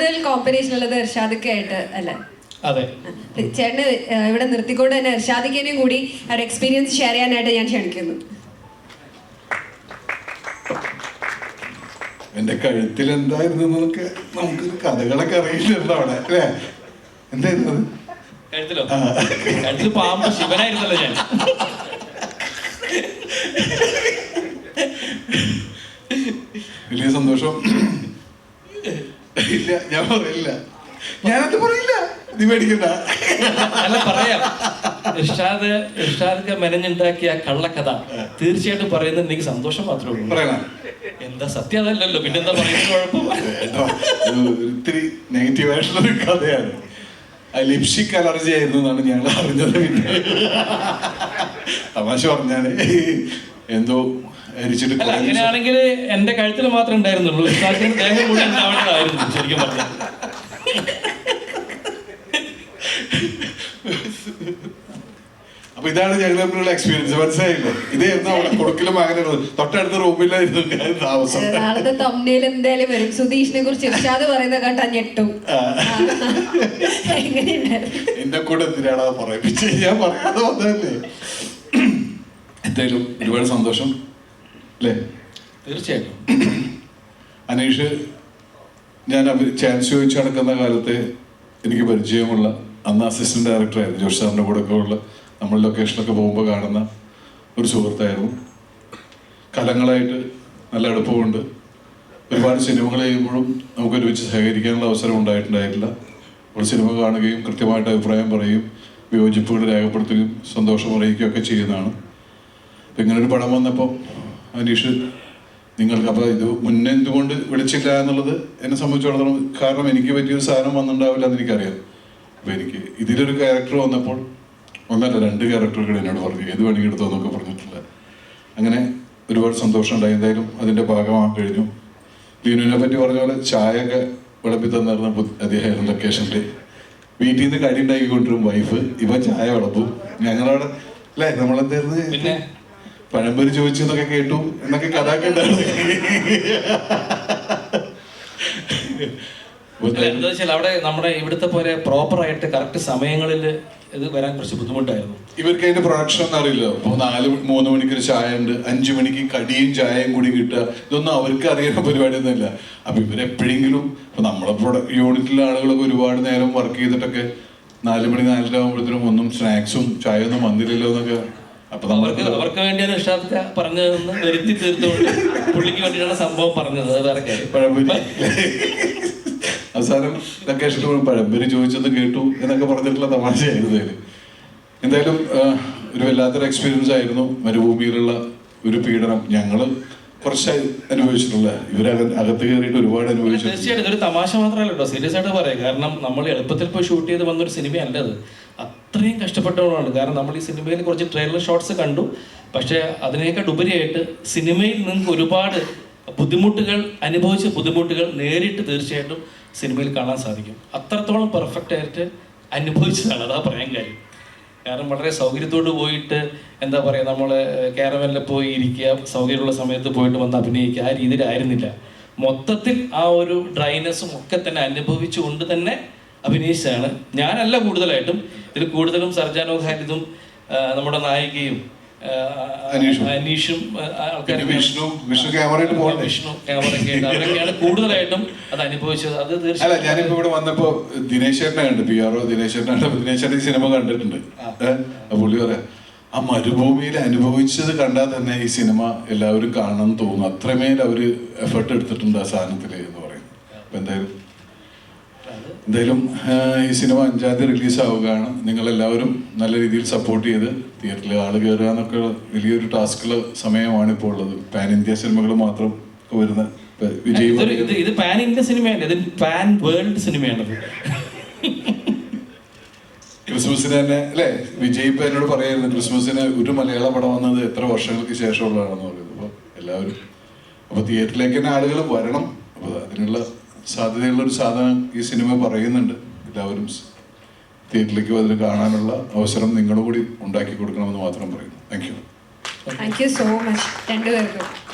കൂടുതൽ കോമ്പറ്റീഷൻ ഉള്ളത് ഇർഷാദൊക്കെ ആയിട്ട് അല്ലേ? അതെ. ചേട്ടന് ഇവിടെ നിർത്തിക്കൊണ്ട് തന്നെ ഇർഷാദിക്കേനെയും കൂടി ഒരു എക്സ്പീരിയൻസ് ഷെയർ ചെയ്യാനായിട്ട് ഞാൻ ക്ഷണിക്കുന്നു. എന്റെ കഴുത്തിൽ എന്തായിരുന്നു നമുക്ക് നമുക്ക് കഥകളൊക്കെ അറിയില്ലല്ലോ അവിടെ അല്ലേ? എന്തായിരുന്നു കഴുത്തിലോ? കഴുത്തിൽ പാമ്പ് ശിവനായിരുന്നല്ലോ ഞാൻ. വലിയ സന്തോഷം. ഇല്ല ഞാൻ പറയില്ല. ഞാനത് പറയില്ല. നീ മേടിക്കണ്ട അല്ല പറയാം. ഇർഷാദ് ഇർഷാദ് മെനഞ്ഞുണ്ടാക്കിയ കള്ളക്കഥ തീർച്ചയായിട്ടും പറയുന്നത് എനിക്ക് സന്തോഷം മാത്രമേ ഉള്ളൂ. പറയണം? എന്താ സത്യം അതല്ലല്ലോ. പിന്നെന്താ പറയുന്നത് കുഴപ്പം. ഇത്തിരി നെഗറ്റീവ് ആയിട്ടുള്ള ഒരു കഥയാണ്. ലിപ്സ്റ്റിക് അലർജി ആയിരുന്നു എന്നാണ് ഞങ്ങൾ അറിഞ്ഞത് പിന്നെ. തമാശ പറഞ്ഞാൽ എന്തോ അങ്ങനെയാണെങ്കിൽ എന്റെ കഴുത്തിൽ മാത്രമേ ഉണ്ടായിരുന്നുള്ളൂ. ദേഹം മുഴുവൻ ഉണ്ടാവേണ്ടതായിരുന്നു ശരിക്കും പറഞ്ഞാൽ. അപ്പൊ ഇതാണ് ഞങ്ങൾ തമ്മിലുള്ള എക്സ്പീരിയൻസ് മനസ്സിലായില്ലേ? ഇത് എന്താ അവിടെ കൊടുക്കലും അങ്ങനെ തൊട്ടടുത്ത റൂമിലായിരുന്നു ഞാൻ താമസം. നാളത്തെ തമ്മിൽ എന്തായാലും വരും. സുധീഷിനെ കുറിച്ച് ഇർഷാദ് പറയുന്ന കണ്ടാ ഞെട്ടും. എങ്ങനെയുണ്ടായിരുന്നു എന്നെ കൂടെ എന്തിനാണ് പറയാ പറയിപ്പിച്ച്? ഞാൻ പറയാതെ വന്നതല്ലേ എന്തായാലും ഒരുപാട് സന്തോഷം. അല്ലേ? തീർച്ചയായിട്ടും. അനീഷ് ഞാൻ ചാൻസ് ചോദിച്ചു നടക്കുന്ന കാലത്ത് എനിക്ക് പരിചയമുള്ള അന്ന് അസിസ്റ്റന്റ് ഡയറക്ടറായിരുന്നു ജോഷ് സാറിന്റെ കൂടെ ഒക്കെ ഉള്ള നമ്മൾ ലൊക്കേഷനൊക്കെ പോകുമ്പോൾ കാണുന്ന ഒരു സുഹൃത്തായിരുന്നു. കലങ്ങളായിട്ട് നല്ല അടുപ്പമുണ്ട്. ഒരുപാട് സിനിമകൾ ചെയ്യുമ്പോഴും നമുക്ക് ഒരുമിച്ച് സഹകരിക്കാനുള്ള അവസരം ഉണ്ടായിട്ടുണ്ടായിട്ടില്ല. ഒരു സിനിമ കാണുകയും കൃത്യമായിട്ട് അഭിപ്രായം പറയുകയും വിയോജിപ്പുകൾ രേഖപ്പെടുത്തുകയും സന്തോഷം അറിയിക്കുകയൊക്കെ ചെയ്യുന്നതാണ്. അപ്പം ഇങ്ങനൊരു പടം വന്നപ്പോൾ അനീഷ് നിങ്ങൾക്ക് അപ്പോൾ ഇത് മുന്നേ എന്തുകൊണ്ട് വിളിച്ചില്ല എന്നുള്ളത് എന്നെ സംബന്ധിച്ചിടത്തോളം കാരണം എനിക്ക് പറ്റിയൊരു സാധനം വന്നിട്ടുണ്ടാവില്ല എന്ന് എനിക്കറിയാം. അപ്പോൾ എനിക്ക് ഇതിലൊരു ക്യാരക്ടർ വന്നപ്പോൾ ഒന്നല്ല രണ്ട് ക്യാരക്ടറുകൾ എന്നോട് പറഞ്ഞു ഏത് വേണമെങ്കിൽ എടുത്തോ എന്നൊക്കെ പറഞ്ഞിട്ടില്ല അങ്ങനെ ഒരുപാട് സന്തോഷം ഉണ്ടായി. എന്തായാലും അതിന്റെ ഭാഗമാകാൻ കഴിഞ്ഞു. ലീനുവിനെ പറ്റി പറഞ്ഞ പോലെ ചായയൊക്കെ വിളമ്പി തന്നിരുന്ന ബുദ്ധ- അദ്ദേഹം ലൊക്കേഷനിൽ വീട്ടിൽ നിന്ന് കടി ഉണ്ടാക്കിക്കൊണ്ടിരും വൈഫ് ഇവ ചായ വിളമ്പും. ഞങ്ങളവിടെ അല്ലേ? നമ്മളെന്തായിരുന്നു? പഴംപൊരി ചോദിച്ചു എന്നൊക്കെ കേട്ടു. എന്നൊക്കെ കഥ കേട്ടായിരുന്നു എന്താ വെച്ചാൽ അവിടെ നമ്മുടെ ഇവിടുത്തെ പോലെ പ്രോപ്പർ ആയിട്ട് കറക്റ്റ് സമയങ്ങളിൽ ഇത് വരാൻ കുറച്ച് ബുദ്ധിമുട്ടായിരുന്നു. ഇവർക്ക് അതിന്റെ പ്രൊഡക്ഷൻ ഒന്നും അറിയില്ല. അപ്പൊ നാല് മൂന്ന് മണിക്ക് ഒരു ചായ ഉണ്ട് അഞ്ചു മണിക്ക് കടിയും ചായയും കൂടി കിട്ടുക. ഇതൊന്നും അവർക്ക് അറിയുന്ന പരിപാടിയൊന്നുമില്ല. അപ്പൊ ഇവരെപ്പോഴെങ്കിലും ഇപ്പൊ നമ്മളെ പ്രൊഡക്ട് യൂണിറ്റിലെ ആളുകളൊക്കെ ഒരുപാട് നേരം വർക്ക് ചെയ്തിട്ടൊക്കെ നാല് മണി നാലര ആകുമ്പോഴത്തേനും ഒന്നും സ്നാക്സും ചായ ഒന്നും വന്നില്ലല്ലോ എന്നൊക്കെ അപ്പൊ അവർക്ക് അവർക്ക് വേണ്ടിയാണ് ഇഷ്ടാത്ത പറഞ്ഞതെന്ന് വരുത്തി തീർത്തുകൊണ്ട് പുള്ളിക്ക് വേണ്ടിയിട്ടാണ് സംഭവം പറഞ്ഞത്. വേറെ അവസാനം ലൊക്കേഷനിൽ പോയി പഴംപൊരി ചോദിച്ചത് കേട്ടു എന്നൊക്കെ പറഞ്ഞിട്ടുള്ള തമാശയായിരുന്നു അതിന് എന്തായാലും ഒരു വല്ലാത്തൊരു എക്സ്പീരിയൻസ് ആയിരുന്നു മരുഭൂമിയിലുള്ള ഒരു പീഡനം ഞങ്ങൾ കുറച്ച് അനുഭവിച്ചിട്ടുള്ള. ഇവരക അകത്ത് കയറിയിട്ട് ഒരുപാട് അനുഭവിച്ചു. തീർച്ചയായിട്ടും ഇതൊരു തമാശ മാത്രമല്ല കേട്ടോ. സീരിയസ് ആയിട്ട് പറയാം. കാരണം നമ്മൾ എളുപ്പത്തിൽ പോയി ഷൂട്ട് ചെയ്ത് വന്നൊരു സിനിമയല്ല അത്. അത്രയും കഷ്ടപ്പെട്ടവളാണ്. കാരണം നമ്മൾ ഈ സിനിമയിൽ കുറച്ച് ട്രെയിലർ ഷോട്ട്സ് കണ്ടു. പക്ഷേ അതിനേക്കാൾ ഉപരിയായിട്ട് സിനിമയിൽ നിങ്ങൾക്ക് ഒരുപാട് ബുദ്ധിമുട്ടുകൾ അനുഭവിച്ച ബുദ്ധിമുട്ടുകൾ നേരിട്ട് തീർച്ചയായിട്ടും സിനിമയിൽ കാണാൻ സാധിക്കും. അത്രത്തോളം പെർഫെക്റ്റ് ആയിട്ട് അനുഭവിച്ചതാണ്. അതാ പറയാൻ കാര്യം. കാരണം വളരെ സൗകര്യത്തോട് പോയിട്ട് എന്താ പറയുക നമ്മൾ കാരവനിൽ പോയി ഇരിക്കുക സൗകര്യമുള്ള സമയത്ത് പോയിട്ട് വന്ന് അഭിനയിക്കുക ആ രീതിയിലായിരുന്നില്ല മൊത്തത്തിൽ ആ ഒരു ഡ്രൈനെസ്സും ഒക്കെ തന്നെ അനുഭവിച്ചുകൊണ്ട് തന്നെ അഭിനയിച്ചതാണ്. ഞാനല്ല കൂടുതലായിട്ടും ഇതിൽ കൂടുതലും സർജാനോ ഖാലിദും നമ്മുടെ നായികയും അനീഷും. അനീഷും ആ, ആൾക്കാരും വിഷ്ണു വിഷ്ണു ക്യാമറയിൽ വിഷ്ണു ക്യാമറയൊക്കെ ഉണ്ട്. അവരൊക്കെയാണ് കൂടുതലായിട്ടും അത് അനുഭവിച്ചത്. അത് തീർച്ചയായും ഞാനിപ്പോ ഇവിടെ വന്നപ്പോ ദിനേശ് ചേട്ടനെ കണ്ടു പി ആർ ഒ ദിനേശ് ചേട്ടനെ കണ്ടപ്പോ ദിനേശ് ചേട്ടൻ ഈ സിനിമ കണ്ടിട്ടുണ്ട്. പുള്ളി പറയാം ആ മരുഭൂമിയിൽ അനുഭവിച്ചത് കണ്ടാൽ തന്നെ ഈ സിനിമ എല്ലാവരും കാണണം തോന്നുന്നു. തോന്നും അത്രമേൽ അവർ എഫേർട്ട് എടുത്തിട്ടുണ്ട് ആ സാധനത്തിൽ എന്ന് പറയുന്നു. അപ്പൊ എന്തായാലും എന്തായാലും ഈ സിനിമ അഞ്ചാം തീയതി റിലീസാവുകയാണ്. നിങ്ങളെല്ലാവരും നിങ്ങൾ എല്ലാവരും നല്ല രീതിയിൽ സപ്പോർട്ട് ചെയ്ത് തിയേറ്ററിൽ ആൾ കയറുക എന്നൊക്കെ വലിയൊരു ടാസ്കുള്ള സമയമാണ് ഇപ്പോൾ ഉള്ളത്. പാൻ ഇന്ത്യ സിനിമകൾ മാത്രം വരുന്ന വിജയ് ഇത് ഇത് പാൻ ഇന്ത്യ സിനിമയല്ല ഇത് പാൻ വേൾഡ് സിനിമയാണത്. ക്രിസ്മസിന് തന്നെ അല്ലേ? വിജയ് ഇപ്പൊ എന്നോട് പറയായിരുന്നു ക്രിസ്മസിന് ഒരു മലയാള പടം വന്നത് എത്ര വർഷങ്ങൾക്ക് ശേഷമുള്ളതാണെന്ന് പറയുന്നത്. അപ്പോൾ എല്ലാവരും അപ്പോൾ തിയേറ്ററിലേക്ക് തന്നെ ആളുകൾ വരണം. അപ്പോൾ അതിനുള്ള സാധ്യതയുള്ള ഒരു സാധനം ഈ സിനിമ പറയുന്നുണ്ട്. എല്ലാവരും തിയേറ്ററിലേക്ക് അതിന് കാണാനുള്ള അവസരം നിങ്ങളും കൂടി ഉണ്ടാക്കി കൊടുക്കണമെന്ന് മാത്രം പറയുന്നു. Thank you. Thank you so much. രണ്ടുപേർക്കും.